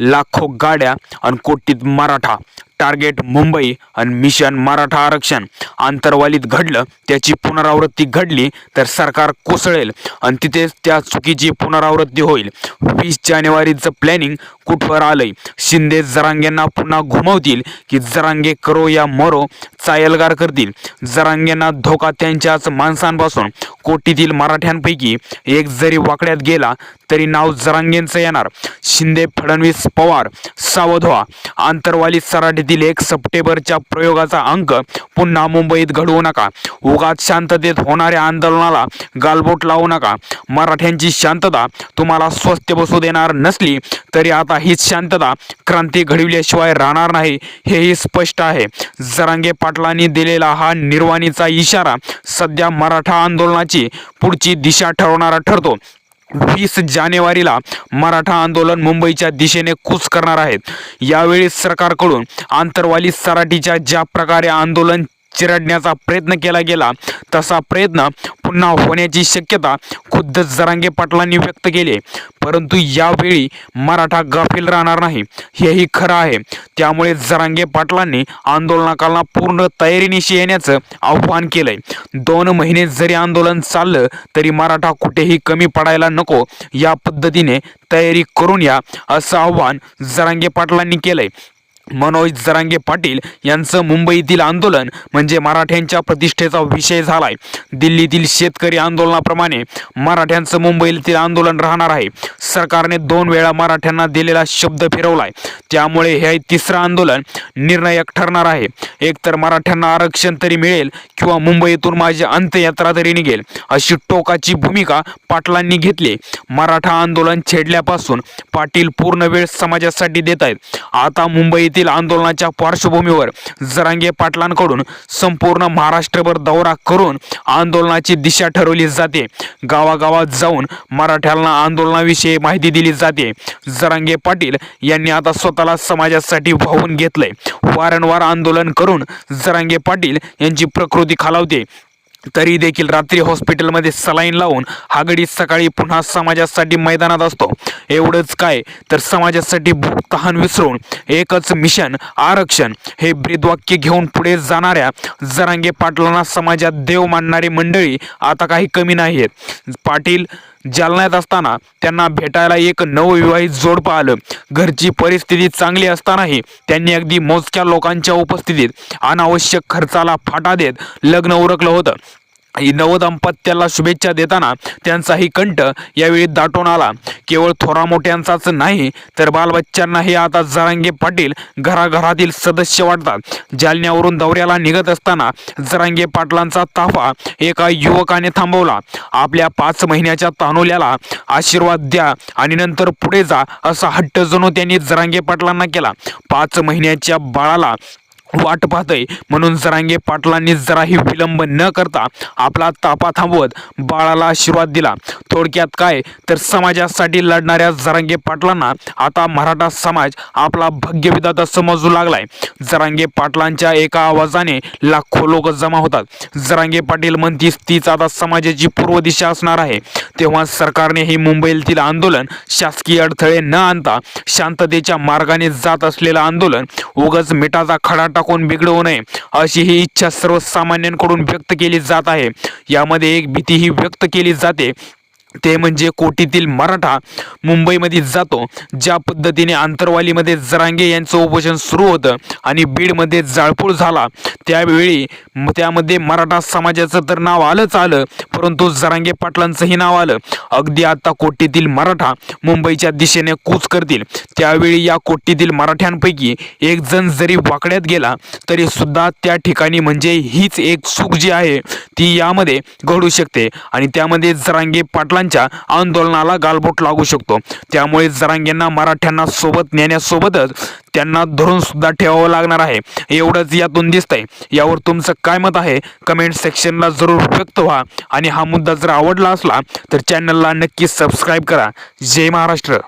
लाखो गाड्या आणि कोटीत मराठा टार्गेट मुंबई आणि मिशन मराठा आरक्षण. आंतरवालीत घडलं त्याची पुनरावृत्ती घडली तर सरकार कोसळेल आणि तिथेच त्या चुकीची पुनरावृत्ती होईल. वीस जानेवारीचं प्लॅनिंग कुठवर आलंय? शिंदे जरांगेंना पुन्हा घुमवतील की जरांगे करो या मरो चायलगार करतील? जरांगेंना धोका त्यांच्याच माणसांपासून. कोटीतील मराठ्यांपैकी एक जरी वाकड्यात गेला तरी नाव जरांगेंचं येणार. शिंदे फडणवीस पवार सावध व्हा आंतरवाली सराटीतील एक सप्टेंबरच्या प्रयोगाचा अंक पुन्हा मुंबईत घडवू नका. उगाच शांततेत होणाऱ्या आंदोलनाला गालबोट लावू नका. मराठ्यांची शांतता तुम्हाला स्वस्थ बसू देणार नसली तरी आता हीच शांतता क्रांती घडविल्याशिवाय राहणार नाही हेही स्पष्ट आहे. जरांगे पाटलांनी दिलेला हा निर्वाणीचा इशारा सध्या मराठा आंदोलनाची पुढची दिशा ठरवणारा ठरतो. वीस जानेवारीला मराठा आंदोलन मुंबईच्या दिशेने कूच करणार आहेत. यावेळी सरकारकडून आंतरवाली सराटीच्या ज्या प्रकारे आंदोलन चिरडण्याचा प्रयत्न केला गेला. तसा प्रयत्न पुन्हा होण्याची शक्यता खुद्द जरांगे पाटलांनी व्यक्त केली. परंतु यावेळी मराठा गाफील राहणार नाही हेही खरं आहे. त्यामुळे जरांगे पाटलांनी आंदोलनाकाला पूर्ण तयारीनिशी येण्याचं आव्हान केलंय. दोन महिने जरी आंदोलन चाललं तरी मराठा कुठेही कमी पडायला नको या पद्धतीने तयारी करून या असं आव्हान जरांगे पाटलांनी केलंय. मनोज जरांगे पाटील यांचं मुंबईतील आंदोलन म्हणजे मराठ्यांच्या प्रतिष्ठेचा विषय झालाय. दिल्लीतील शेतकरी आंदोलनाप्रमाणे मराठ्यांचं मुंबईतील आंदोलन राहणार आहे. सरकारने दोन वेळा मराठ्यांना दिलेला शब्द फिरवलाय. त्यामुळे हे तिसरं आंदोलन निर्णायक ठरणार आहे. एकतर मराठ्यांना आरक्षण तरी मिळेल किंवा मुंबईतून माझी अंत्ययात्रा तरी निघेल अशी टोकाची भूमिका पाटलांनी घेतली. मराठा आंदोलन छेडल्यापासून पाटील पूर्ण वेळ समाजासाठी देत आहेत आता मुंबईतील आंदोलनाच्या पार्श्वभूमीवर जरांगे पाटलांकडून संपूर्ण महाराष्ट्रभर दौरा करून आंदोलनाची दिशा ठरवली जाते. गावागावात जाऊन मराठ्यांना आंदोलनाविषयी माहिती दिली जाते. जरांगे पाटील यांनी आता स्वतःला समाजासाठी वाहून घेतलंय. वारंवार आंदोलन करून जरांगे पाटील यांची प्रकृती खालावते. तरी देखील रात्री हॉस्पिटलमध्ये सलाईन लावून हागडी सकाळी पुन्हा समाजासाठी मैदानात असतो. एवढंच काय तर समाजासाठी भूक तहान विसरून एकच मिशन आरक्षण हे ब्रीदवाक्य घेऊन पुढे जाणाऱ्या जरांगे पाटलांना समाजात देव मानणारी मंडळी आता काही कमी नाही आहेत पाटील जालन्यात असताना त्यांना भेटायला एक नवविवाहित जोडपं आलं घरची परिस्थिती चांगली असतानाही त्यांनी अगदी मोजक्या लोकांच्या उपस्थितीत अनावश्यक खर्चाला फाटा देत लग्न उरकलं होतं. नवदंपत्याला शुभेच्छा देताना त्यांचाही कंठ यावेळी दाटून आला. केवळ थोरा मोठ्यांचाच नाही तर बालबच्चांनाही आता जरांगे पाटील घराघरातील सदस्य वाटतात. जालन्यावरून दौऱ्याला निघत असताना जरांगे पाटलांचा ताफा एका युवकाने थांबवला. आपल्या पाच महिन्याच्या तानुल्याला आशीर्वाद द्या आणि नंतर पुढे जा असा हट्ट जणू त्यांनी जरांगे पाटलांना केला. पाच महिन्याच्या बाळाला वाट पाहतय. म्हणून जरांगे पाटलांनी जराही विलंब न करता आपला तापा थांबवत बाळाला आशीर्वाद दिला. थोडक्यात काय? तर समाजासाठी लढणाऱ्या जरांगे पाटलांना आता मराठा समाज आपला भाग्यविधाता समजू लागलाय. जरांगे पाटलांच्या एका आवाजाने लाखो लोक जमा होतात. जरांगे पाटील म्हणतीस तीच आता समाजाची पूर्व दिशा असणार आहे. तेव्हा सरकारने हे मुंबईतील आंदोलन शासकीय अडथळे न आणता शांततेच्या मार्गाने जात असलेलं आंदोलन उगच मिठाचा खडाटा टाकून बिघडवू नये अशी ही इच्छा सर्वसामान्यांकडून व्यक्त केली जात आहे. यामध्ये एक भीतीही व्यक्त केली जाते ते म्हणजे कोटीतील मराठा मुंबईमध्ये जातो. ज्या पद्धतीने आंतरवालीमध्ये जरांगे यांचं उपोषण सुरू होतं आणि बीडमध्ये जाळपोळ झाला त्यावेळी त्यामध्ये मराठा समाजाचं तर नाव आलंच आलं परंतु जरांगे पाटलांचंही नाव आलं. अगदी आता कोटीतील मराठा मुंबईच्या दिशेने कूच करतील. त्यावेळी या कोटीतील मराठ्यांपैकी एक जण जरी वाकड्यात गेला तरी सुद्धा त्या ठिकाणी म्हणजे हीच एक चूक जी आहे ती यामध्ये घडू शकते. आणि त्यामध्ये जरांगे पाटला पाटलांच्या आंदोलनाला गालबोट लागू शकतो. त्यामुळे जरांगेंना मराठ्यांना सोबत नेण्यासोबतच त्यांना धरून सुद्धा ठेवावं लागणार आहे. एवढंच यातून दिसतंय. यावर तुमचं काय मत आहे? कमेंट सेक्शनला जरूर व्यक्त व्हा. आणि हा मुद्दा जर आवडला असला तर चॅनलला नक्की सबस्क्राईब करा. जय महाराष्ट्र.